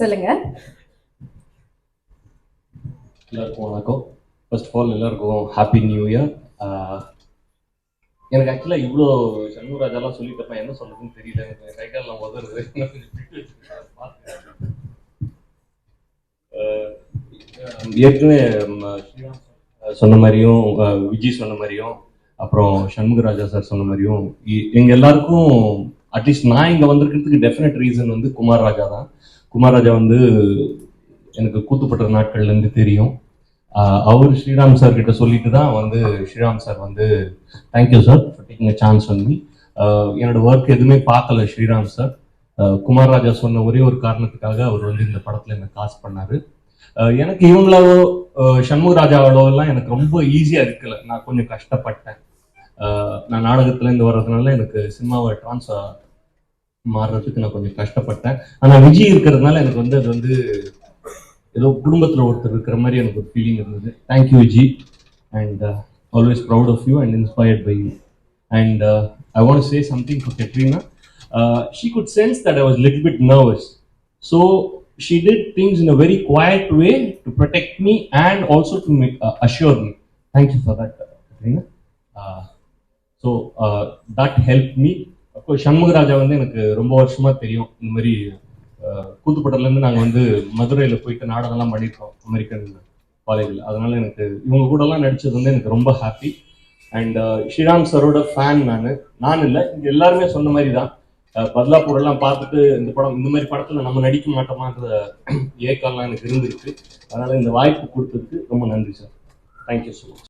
சொல்லுங்க. எல்லாருக்கும் வணக்கம். ஃபர்ஸ்ட் ஆஃப் ஆல் எல்லாருக்கும் ஹாப்பி நியூ இயர் எனக்கு ஆக்சுவலாக இவ்வளோ சண்முகராஜாலாம் சொல்லிட்டப்ப என்ன சொல்றதுன்னு தெரியல. எனக்கு கை காலெலாம் உதறது. ஆஹ் ஏற்கனவே சொன்ன மாதிரியும் விஜய் சொன்ன மாதிரியும் அப்புறம் சண்முகராஜா சார் சொன்ன மாதிரியும் எங்க எல்லாருக்கும் அட்லீஸ்ட் நான் இங்க வந்திருக்கிறதுக்கு டெஃபினட் ரீசன் வந்து குமார் ராஜா தான். குமாராஜா வந்து எனக்கு கூத்துப்பட்ட நாட்கள்லேருந்து தெரியும். அவர் ஸ்ரீராம் சார் கிட்ட சொல்லிட்டு தான் வந்து ஸ்ரீராம் சார் வந்து thank you sir for taking chance வந்து என்னோட ஒர்க் எதுவுமே பார்க்கல ஸ்ரீராம் சார். குமார் ராஜா சொன்ன ஒரே ஒரு காரணத்துக்காக அவர் வந்து இந்த படத்துல என்ன காஸ்ட் பண்ணாரு. எனக்கு இவங்களோ சண்முக ராஜாவோட எல்லாம் எனக்கு ரொம்ப ஈஸியா இருக்கல. நான் கொஞ்சம் கஷ்டப்பட்டேன். நான் நாடகத்துல இருந்து வர்றதுனால எனக்கு சினிமாவை டிரான்ஸ்ஃபர் மாறுறதுக்கு நான் கொஞ்சம் கஷ்டப்பட்டேன் ஆனா விஜய் இருக்கிறதுனால எனக்கு வந்து அது வந்து ஏதோ குடும்பத்துல ஒருத்தர் இருக்கிற மாதிரி எனக்கு ஒரு ஃபீலிங் இருந்தது thank you Viji and always proud of you and inspired by you and I want say something for Katrina she good sense that I was little bit nervous so she did things in a very quiet way to protect me and also to assure me thank you for that Katrina so that help me அப்போ சண்முகராஜா வந்து எனக்கு ரொம்ப வருஷமா தெரியும். இந்த மாதிரி அஹ், நாங்கள் வந்து மதுரையில் போயிட்டு நாடகம்லாம் பண்ணியிருக்கோம் அமெரிக்கன் காலேஜில் அதனால எனக்கு இவங்க கூடலாம் நடித்தது நடிச்சது வந்து எனக்கு ரொம்ப ஹாப்பி அண்ட் ஸ்ரீராம் சரோட ஃபேன் நான். நான் இல்லை இங்கே எல்லாருமே சொன்ன மாதிரி தான். அஹ், பத்லாப்பூர் எல்லாம் பார்த்துட்டு இந்த படம் இந்த மாதிரி படத்தில் நம்ம நடிக்க மாட்டோமான்ற ஏக்கம்லாம் எனக்கு இருந்திருக்கு. அதனால இந்த வாய்ப்பு கொடுத்ததுக்கு ரொம்ப நன்றி சார். Thank you so much